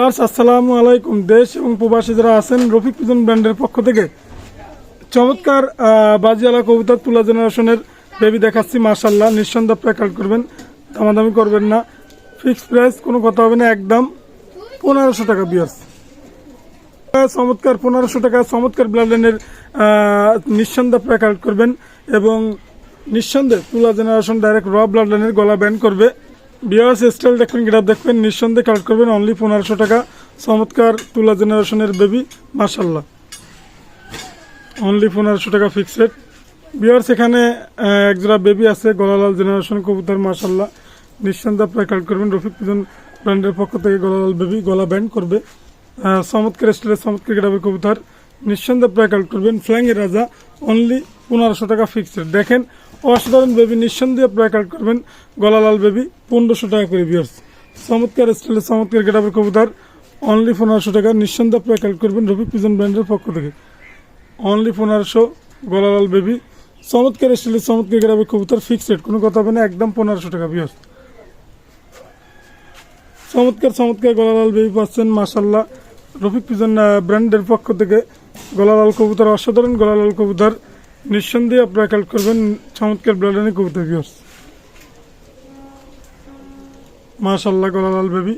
আসসালামু আলাইকুম। দেশ এবং প্রবাসী যারা আছেন, রফিক পিজন ব্র্যান্ডের পক্ষ থেকে চমৎকার বাজিয়ালা কবুতর তুলা জেনারেশনের বেবি দেখাচ্ছি মাশাল্লাহ নিঃসন্দেহ আপনারা কাল করবেন, দামাদামি করবেন না। ফিক্সড প্রাইস কোনো কথা হবে না, একদম পনেরোশো টাকা বিয়ার্স চমৎকার, পনেরোশো টাকা, চমৎকার ব্লাড লাইনের নিঃসন্দেহ আপনারা কালেক্ট করবেন এবং নিঃসন্দেহে তুলা জেনারেশন ডাইরেক্ট র ব্লাড লাইনের গলা ব্যান্ড করবে। বিয়ার্স স্টাইল দেখবেন গ্রাফ দেখবেন, নিঃসন্দেহে কালেক্ট করবেন অনলি পনেরোশো টাকা। চমৎকার তুলা জেনারেশনের বেবি মাসাল্লাহ অনলি পনেরোশো টাকা ফিক্সড বিয়ার্স এখানে একজোড়া বেবি আছে গলালাল জেনারেশন কবুতর মাসাল্লাহ নিঃসন্দেহে আপনারা কালেক্ট করবেন, রফিক পিজন ব্র্যান্ডের পক্ষ থেকে গলালাল বেবি গলা ব্যান্ড করবে। চমৎকার স্টাইলের চমৎকার গ্রামের কবুতর। নিঃসন্দেহে আপনারা কালেক্ট করবেন ফ্ল্যাঙ্গের রাজা অনলি পনেরোশো টাকা ফিক্সড দেখেন অসাধারণ বেবি নিঃসন্দেহে আপনারা করবেন গলালাল বেবি, পনেরোশো টাকা করে বিয়ার্স চমৎকার স্টাইলের চমৎকার গ্রামের কবুতর। অনলি পনেরোশো টাকা, নিঃসন্দেহে আপনারা করবেন রফিক পিজন ব্র্যান্ডের পক্ষ থেকে। অনলি পনেরোশো, গলালাল বেবি। চমৎকার স্টাইলের চমৎকার গ্রামের কবুতর ফিক্সড কোনো কথা হবে না, একদম পনেরোশো টাকা বিয়ার্স চমৎকার চমৎকার গলালাল বেবি পাচ্ছেন মাসাল্লাহ রফিক পিজন ব্র্যান্ডের পক্ষ থেকে গলালাল কবুতর, অসাধারণ গলালাল কবুতর। নিঃসন্দেহে আপনারা কালেক্ট করবেন, চমৎকার ব্র্যান্ডের কবুতর বিয়ার্স মাশাল্লাহ গলালাল বেবি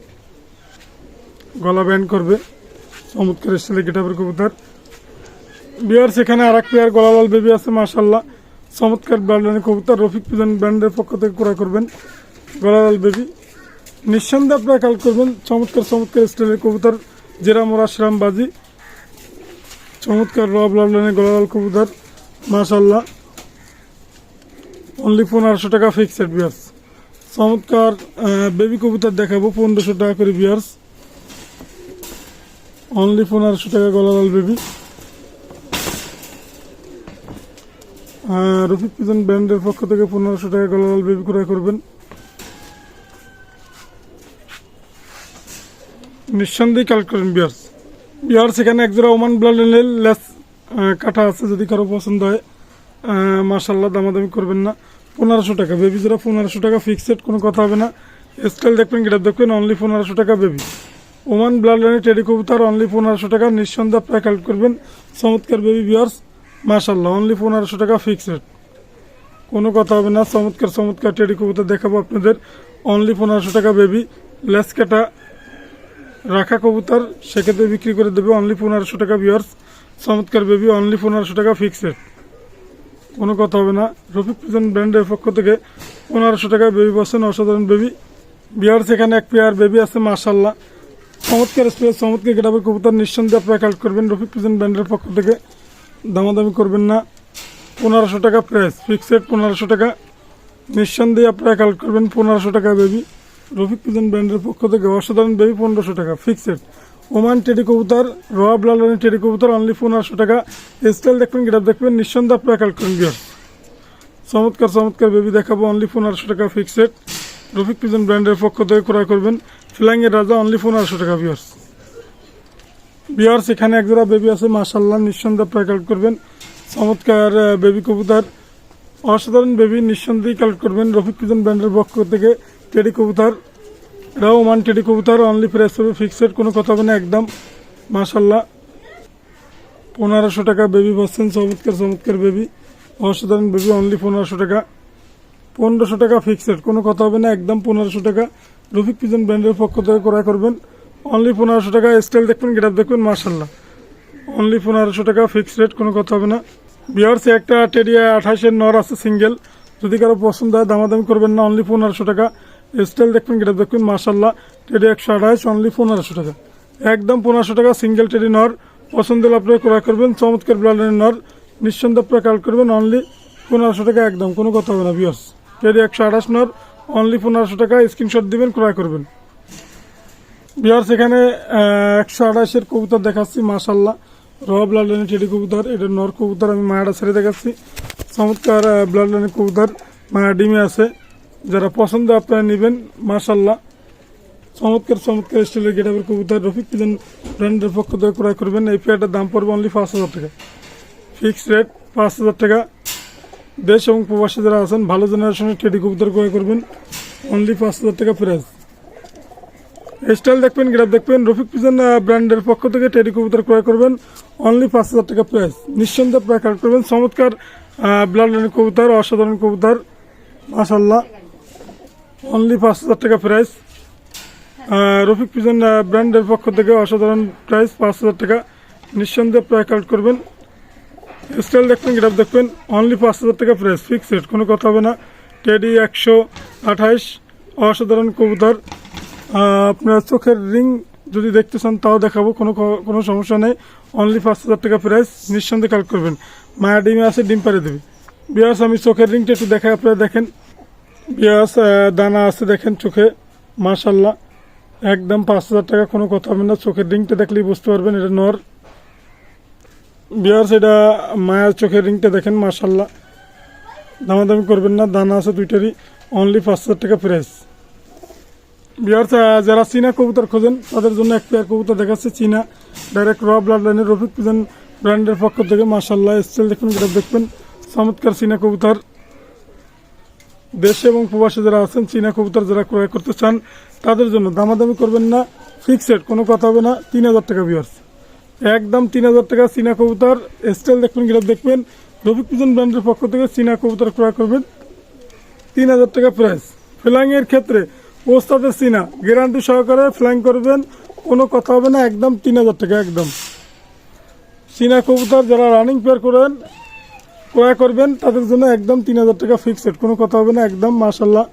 গলা ব্যান্ড করবে। চমৎকার স্টাইলে গেটাবের কবুতর। বিয়ার সেখানে আর এক পেয়ার গলালাল বেবি আছে মাশাল্লাহ চমৎকার ব্র্যান্ডের কবুতর রফিক পিজন ব্র্যান্ডের পক্ষ থেকে ক্রয় করবেন। গলালাল বেবি নিঃসন্দেহে আপনারা কাল করবেন, চমৎকার চমৎকার স্টাইলের কবুতর। জেরা মোরা শ্রাম বাজি। চমৎকার রব লাল লালেনের গলালাল কবুতর। মাশাল্লাহ অনলি পনেরোশো টাকা ফিক্সড বিয়ার্স চমৎকার বেবি কবুতর দেখাবো, পনেরোশো টাকা করে বিয়ার্স অনলি পনেরোশো টাকা গলালাল বেবি রফিক পিজন ব্র্যান্ডের পক্ষ থেকে পনেরোশো টাকা গলালাল বেবি ক্রয় করবেন। নিঃসন্দেহে কালেক্ট করেন বিয়ার্স বিহার সেখানে একজোড়া ওমান ব্লাডের লেস কাটা আছে যদি কারও পছন্দ হয় মার্শাল্লাহ দামাদামি করবেন না। পনেরোশো টাকা, বেবি জোড়া পনেরোশো টাকা ফিক্সড কোনো কথা হবে না। স্টাইল দেখবেন গেটাপ দেখবেন অনলি পনেরোশো টাকা বেবি। ওমান ব্লাড লাইনের টেডি কবুতর অনলি পনেরোশো টাকা। নিঃসন্দেহে আপনারা কালেক্ট করবেন, চমৎকার বেবি বিয়ার্স মার্শাল্লাহ অনলি পনেরোশো টাকা ফিক্সড কোনো কথা হবে না, চমৎকার চমৎকার টেডি কবুতর দেখাবো আপনাদের। অনলি পনেরোশো টাকা বেবি লেস কাটা, রাখা কবুতর, সেক্ষেত্রে বিক্রি করে দেবে। অনলি পনেরোশো টাকা বিয়ার্স চমৎকার বেবি অনলি পনেরোশো টাকা ফিক্সড কোনো কথা হবে না। রফিক পিজন ব্র্যান্ডের পক্ষ থেকে পনেরোশো টাকা বেবি পাচ্ছেন অসাধারণ বেবি বিয়ার্স সেখানে এক পেয়ার বেবি আছে মাশাল্লাহ চমৎকার স্পেস চমৎকার গেটাবের কবুতর। নিঃসন্দেহে আপনারা কালেক্ট করবেন। রফিক পিজন ব্র্যান্ডের পক্ষ থেকে দামাদামি করবেন না। পনেরোশো টাকা প্রাইস ফিক্সড পনেরোশো টাকা। নিঃসন্দেহে আপনারা কালেক্ট করবেন পনেরোশো টাকা বেবি রফিক পিজন ব্র্যান্ডের পক্ষ থেকে অসাধারণ বেবি পনেরোশো টাকা ফিক্সড ওমান টেডি কবুতর রোয়া ব্লালের টেডি কবুতর, অনলি পনেরোশো টাকা। স্টাইল দেখবেন গেটাপ দেখবেন, নিঃসন্দেহ আপনারা কালেক্ট চমৎকার চমৎকার বেবি দেখাবো, অনলি পনেরোশো টাকা ফিক্সড রফিক পিজন ব্র্যান্ডের পক্ষ থেকে ক্রয় করবেন। ফ্ল্যাঙ্গের রাজা, অনলি পনেরোশো টাকা বিয়ার্স বিয়ার্স এখানে একজোড়া বেবি আছে মাশাল্লাহ নিঃসন্দেহ আপনারা করবেন। চমৎকার বেবি কবুতর। অসাধারণ বেবি নিঃসন্দেহে কালেক্ট করবেন রফিক পিজন ব্র্যান্ডের পক্ষ থেকে টেডি কবুতর। এটাও টেডি কবুতর অনলি প্রাইস হবে ফিক্সড কোনো কথা হবে না, একদম মাশাল্লাহ পনেরোশো টাকা বেবি পাচ্ছেন চমৎকার চমৎকার বেবি অসাধারণ বেবি অনলি পনেরোশো টাকা। পনেরোশো টাকা ফিক্সড কোনো কথা হবে না, একদম পনেরোশো টাকা। রফিক পিজন ব্র্যান্ডের পক্ষ থেকে ক্রয় করবেন। অনলি পনেরোশো টাকা স্টাইল দেখবেন গেটাপ দেখবেন মার্শাল্লাহ অনলি পনেরোশো টাকা ফিক্সড রেট কোনো কথা হবে না। বিহার্সে একটা টেরিয়া আঠাশের নর আছে সিঙ্গেল যদি কারও পছন্দ হয়, দামাদামি করবেন না অনলি পনেরোশো টাকা। স্টাইল দেখবেন গেটাপ দেখবেন মার্শাল্লাহ টেরি একশো আঠাশ অনলি পনেরোশো টাকা। একদম পনেরোশো টাকা সিঙ্গেল টেডি নর। পছন্দ হলে আপনারা ক্রয় করবেন, চমৎকার ব্লাডের নর। নিঃসন্দেহে আপনারা কাল করবেন অনলি পনেরোশো টাকা, একদম, কোনো কথা হবে না বিয়ার্স টেরি একশো আঠাশ নর অনলি পনেরোশো টাকা স্ক্রিনশট দিবেন, ক্রয় করবেন। বিহার সেখানে একশো আঠাশের কবুতর দেখাচ্ছি মাশাল্লাহ রব ব্লাড লাইনের টেডি কবুতর, এটা নর কবুতর, আমি মায়াটা ছেড়ে দেখাচ্ছি। চমৎকার ব্লাড লাইনের কবুতর, মায়া ডিমে আছে। যারা পছন্দ, আপনারা নেবেন। মাশাল্লাহ চমৎকার চমৎকার স্টাইলের গেটাবের কবুতর। রফিক পিজন ব্র্যান্ডের পক্ষ থেকে ক্রয় করবেন। এই পেয়ারটার দাম পড়বে অনলি পাঁচ হাজার টাকা। ফিক্সড রেট পাঁচ হাজার টাকা। দেশ এবং প্রবাসী যারা আছেন, ভালো জেনারেশনের টেডি কবুতর ক্রয় করবেন। অনলি পাঁচ হাজার টাকা প্রাইস স্টাইল দেখবেন গ্রাফ দেখবেন। রফিক পিজন ব্র্যান্ডের পক্ষ থেকে টেডি কবুতর ক্রয় করবেন। অনলি পাঁচ হাজার টাকা প্রাইস নিঃসন্দেহে প্রায় করবেন। চমৎকার ব্লাড লাইনের কবুতর, অসাধারণ কবুতর। মাসাল্লাহ অনলি পাঁচ হাজার টাকা প্রাইস রফিক পিজন ব্র্যান্ডের পক্ষ থেকে অসাধারণ প্রাইস পাঁচ হাজার টাকা। নিঃসন্দেহে প্রায় কালেক্ট করবেন। স্টাইল দেখবেন গ্রাফ দেখবেন। অনলি পাঁচ হাজার টাকা প্রাইস ফিক্সড কোনো কথা হবে না। টেডি একশো আঠাইশ, অসাধারণ কবুতর। আপনার চোখের রিং যদি দেখতে চান, তাও দেখাবো, কোনো কোনো সমস্যা নেই। অনলি পাঁচ হাজার টাকা প্রাইস নিঃসন্দেহে কালেক্ট করবেন। মায়া ডিমে আছে, ডিম পারে দেবে। বিয়াস আমি চোখের রিংটা একটু দেখাই, আপনারা দেখেন। বিয়াস দানা আছে দেখেন চোখে মাশাল্লাহ একদম পাঁচ হাজার টাকা কোনো কথা হবে না, চোখের রিংটা দেখলেই বুঝতে পারবেন, এটা নর। বিয়ার্স এটা মায়ের চোখের রিংটা দেখেন মাশাল্লাহ দামাদামি করবেন না, দানা আছে দুইটারই অনলি পাঁচ হাজার টাকা প্রাইস বিয়ার্স যারা চীনা কবুতর খোঁজেন, তাদের জন্য এক পেয়ার কবুতর দেখাচ্ছে, চীনা। ডাইরেক্ট র ব্লাড লাইনের রফিক পিজন ব্র্যান্ডের পক্ষ থেকে মাশাল্লাহ স্টাইল দেখুন দেখবেন। চমৎকার চীনা কবুতর। দেশে এবং প্রবাসে যারা আছেন, চীনা কবুতর যারা ক্রয় করতে চান, তাদের জন্য দামাদামি করবেন না ফিক্সড কোনো কথা হবে না, তিন হাজার টাকা বিয়ার্স একদম তিন হাজার টাকা চীনা কবুতর স্টাইল দেখবেন গ্রাফ দেখবেন। রফিক পিজন ব্র্যান্ডের পক্ষ থেকে চীনা কবুতর ক্রয় করবেন। তিন হাজার টাকা প্রাইস ফ্লাইং এর ক্ষেত্রে ওস্তাদের চীনা গ্যারান্টি সহকারে ফ্লাইং করবেন, কোনো কথা হবে না, একদম তিন হাজার টাকা, একদম। চীনা কবুতর যারা রানিং পেয়ার করেন ক্রয় করবেন, তাদের জন্য একদম তিন হাজার টাকা ফিক্সড কোনো কথা হবে না, একদম মার্শাল্লাহ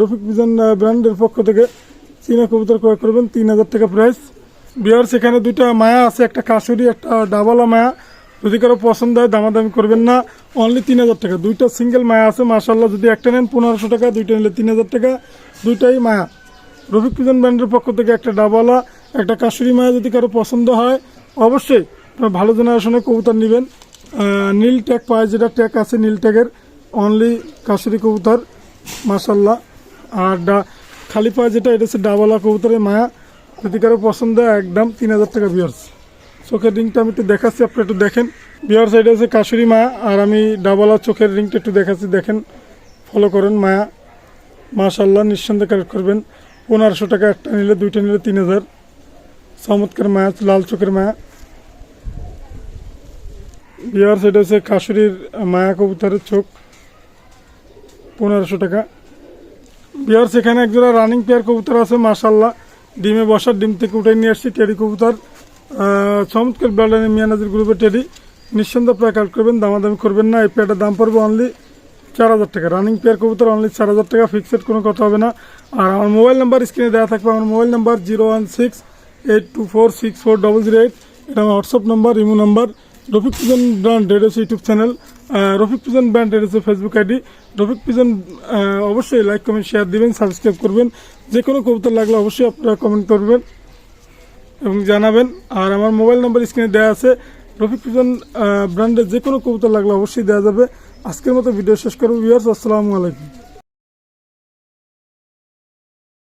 রফিক পিজন ব্র্যান্ডের পক্ষ থেকে চীনা কবুতর ক্রয় করবেন, তিন হাজার টাকা প্রাইস বিহার সেখানে দুইটা মায়া আছে, একটা কাশুরি, একটা ডাবালা মায়া। যদি কারও পছন্দ হয়, দামাদামি করবেন না অনলি তিন হাজার টাকা। দুইটা সিঙ্গেল মায়া আছে মার্শাল্লাহ যদি একটা নেন, পনেরোশো টাকা, দুইটা নিলে তিন হাজার টাকা। দুইটাই মায়া। রফিক পিজন ব্র্যান্ডের পক্ষ থেকে একটা ডাবালা, একটা কাশুরি মায়া যদি কারও পছন্দ হয়, অবশ্যই ভালো জেনারেশনের কবুতর নেবেন। নীল ট্যাগ পায় যেটা ট্যাগ আছে নীল ট্যাগের অনলি কাশুরি কবুতর মাসাল্লাহ আর ডা খালি পায় যেটা, এটা হচ্ছে ডাবালা কবুতরের মায়া। যদি কারও পছন্দ হয় একদম তিন হাজার টাকা বিয়ার্স চোখের রিংটা আমি একটু দেখাচ্ছি, আপনি একটু দেখেন। বিয়ার্স এটা হচ্ছে কাশুরি মায়া, আর আমি ডাবালা চোখের রিংটা একটু দেখাচ্ছি, দেখেন। ফলো করেন মায়া। মাশাল্লাহ নিঃসন্দেহে কালেক্ট করবেন। পনেরোশো টাকা একটা নিলে, দুইটা নিলে তিন হাজার। চমৎকার মায়া, লাল চোখের মায়া। বিহার সেটা হচ্ছে কাশুরির মায়া কবুতরের চোখ, পনেরোশো টাকা। বিহার সেখানে একজোড়া রানিং পেয়ার কবুতর আছে মাশাল্লাহ ডিমে বসার ডিম থেকে উঠে নিয়ে আসছি টেডি কবুতর। চমৎকার ব্লাডানি মিয়ানাজির গ্রুপের টেডি নিঃসন্দেহে প্রায় কালেক্ট করবেন, দামাদামি করবেন না। এই পেয়ারটার দাম পড়বে অনলি চার হাজার টাকা। রানিং পেয়ার কবুতর অনলি চার হাজার টাকা ফিক্সড কোনো কথা হবে না। আর আমার মোবাইল নাম্বার স্ক্রিনে দেওয়া থাকবে, আমার mobile number zero one six eight two four six four double zero eight এটা আমার WhatsApp number imo number Rafiq pigeon brand হচ্ছে YouTube channel. Rafiq pigeon brand হচ্ছে ফেসবুক আইডি। রফিক পিজন অবশ্যই লাইক, কমেন্ট, শেয়ার দিবেন, subscribe করবেন। যে কোনো কবুতর লাগলে অবশ্যই আপনারা কমেন্ট করবেন এবং জানাবেন। আর আমার মোবাইল নাম্বার স্ক্রিনে দেওয়া আছে। রফিক পিজন ব্র্যান্ডের যে কোনো কবুতর লাগলে অবশ্যই দেওয়া যাবে। আজকের মতো ভিডিও শেষ করব। ভিউয়ার্স, আসসালামু আলাইকুম।